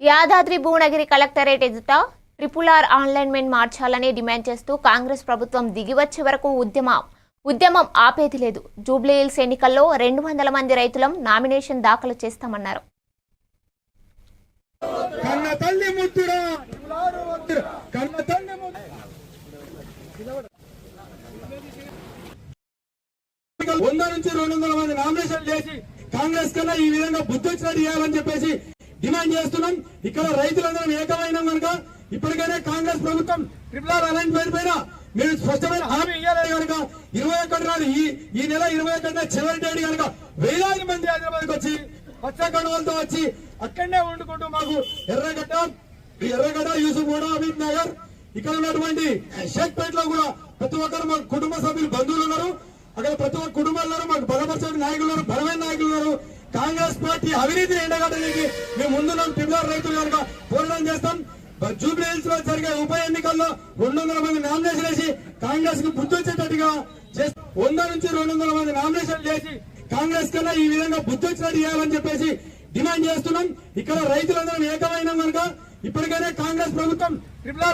Yadadri Bhuvanagiri collectorate ఎదుట triple R alignment మార్చాలని demand చేస్తూ కాంగ్రెస్ ప్రభుత్వం దిగివచ్చే వరకు ఉద్యమం ఉద్యమం ఆపేది లేదు. జూబ్లీహిల్స్ ఎన్నికల్లో రెండు వందల మంది రైతులం నామినేషన్ దాఖలు చేస్తామన్నారు. వంద నుంచి రెండు వందల మంది నామినేషన్ చేసి కాంగ్రెస్ కన్నా ఈ విధంగా బుద్ధి వచ్చినట్టు చేయాలని చెప్పేసి డిమాండ్ చేస్తున్నాం. ఇక్కడ రైతులందరం ఏకమైన కనుక ఇప్పటికైనా కాంగ్రెస్ ప్రభుత్వం ట్రిపుల్ ఆర్ అలైన్మెంట్ పైన మీరు స్పష్టమైన హామీ ఇవ్వాలి కనుక ఇరవై ఒకటి నాడు ఈ ఈ నెల ఇరవై ఒకటిన చివరి డేట్ కనుక వేలాది మంది హైదరాబాద్కి వచ్చి పచ్చ వచ్చి అక్కడనే వండుకుంటూ మాకు ఎర్రగడ్డ ఎర్రగడ్డ యూసుఫ్ కూడా అమిత్ నగర్ ఇక్కడ ఉన్నటువంటి షేక్పేట్లో కూడా ప్రతి ఒక్కరు మా కుటుంబ సభ్యులు బంధువులు ఉన్నారు. అక్కడ ప్రతి ఒక్క కుటుంబాల్లో మాకు బలపరిచే నాయకులు బలమైన నాయకులు కాంగ్రెస్ పార్టీ అవినీతిని ఎండగట్టడానికి మేము ముందున్నాం. ట్రిపుల్ రైతులు కనుక పోరాటం చేస్తాం. జూబ్లీహిల్స్లో జరిగే ఉప ఎన్నికల్లో రెండు వందల మంది నామినేషన్ వేసి కాంగ్రెస్కు బుద్ధి వచ్చేటట్టుగా వంద నుంచి రెండు వందల మంది నామినేషన్ చేసి కాంగ్రెస్ కన్నా ఈ విధంగా బుద్ధి వచ్చినట్టు చేయాలని చెప్పేసి డిమాండ్ చేస్తున్నాం. ఇక్కడ రైతులందరం ఏకమైన కనుక ఇప్పటికైనా కాంగ్రెస్ ప్రభుత్వం ట్రిపుల్